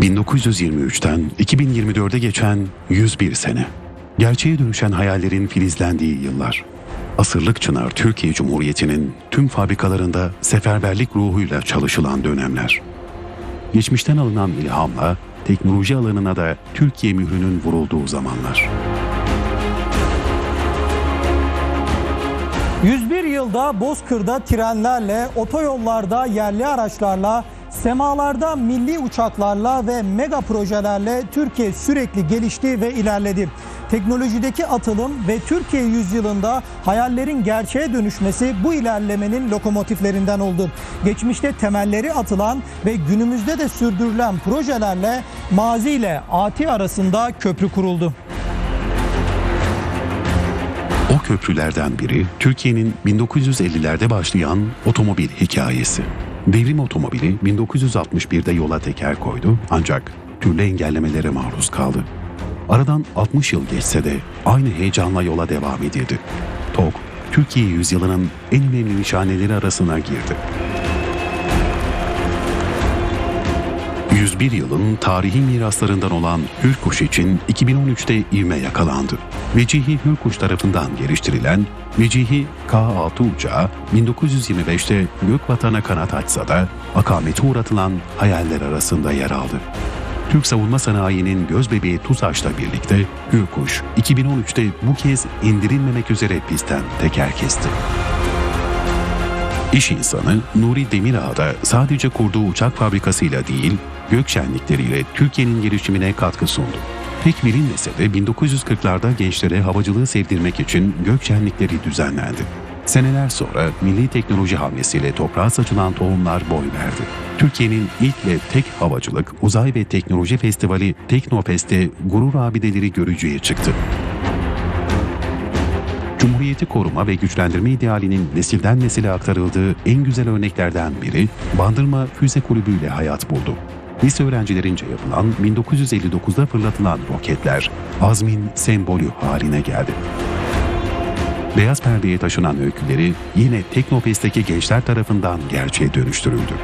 1923'ten 2024'e geçen 101 sene. Gerçeğe dönüşen hayallerin filizlendiği yıllar. Asırlık Çınar Türkiye Cumhuriyeti'nin tüm fabrikalarında seferberlik ruhuyla çalışılan dönemler. Geçmişten alınan ilhamla teknoloji alanına da Türkiye mührünün vurulduğu zamanlar. 101 yılda Bozkır'da trenlerle, otoyollarda yerli araçlarla, semalarda milli uçaklarla ve mega projelerle Türkiye sürekli gelişti ve ilerledi. Teknolojideki atılım ve Türkiye yüzyılında hayallerin gerçeğe dönüşmesi bu ilerlemenin lokomotiflerinden oldu. Geçmişte temelleri atılan ve günümüzde de sürdürülen projelerle mazi ile ati arasında köprü kuruldu. O köprülerden biri Türkiye'nin 1950'lerde başlayan otomobil hikayesi. Devrim otomobili 1961'de yola teker koydu ancak türlü engellemelere maruz kaldı. Aradan 60 yıl geçse de aynı heyecanla yola devam edildi. TOG, Türkiye yüzyılının en önemli nişaneleri arasına girdi. 101 yılın tarihi miraslarından olan Hürkuş için 2013'te ivme yakalandı. Vecihi Hürkuş tarafından geliştirilen Vecihi K-6 uçağı 1925'te Gökvatan'a kanat açsa da akamete uğratılan hayaller arasında yer aldı. Türk savunma sanayinin gözbebeği TUSAŞ'la birlikte Hürkuş 2013'te bu kez indirilmemek üzere pistten teker kesti. İş insanı Nuri Demirağ da sadece kurduğu uçak fabrikasıyla değil, gök şenlikleriyle Türkiye'nin gelişimine katkı sundu. Pek bilinmese de 1940'larda gençlere havacılığı sevdirmek için gök şenlikleri düzenlendi. Seneler sonra milli teknoloji hamlesiyle toprağa saçılan tohumlar boy verdi. Türkiye'nin ilk ve tek havacılık, uzay ve teknoloji festivali Teknofest'te gurur abideleri görücüye çıktı. Cumhuriyeti koruma ve güçlendirme idealinin nesilden nesile aktarıldığı en güzel örneklerden biri Bandırma Füze Kulübü ile hayat buldu. Lise öğrencilerince yapılan 1959'da fırlatılan roketler azmin sembolü haline geldi. Beyaz perdeye taşınan öyküleri yine Teknofest'teki gençler tarafından gerçeğe dönüştürüldü.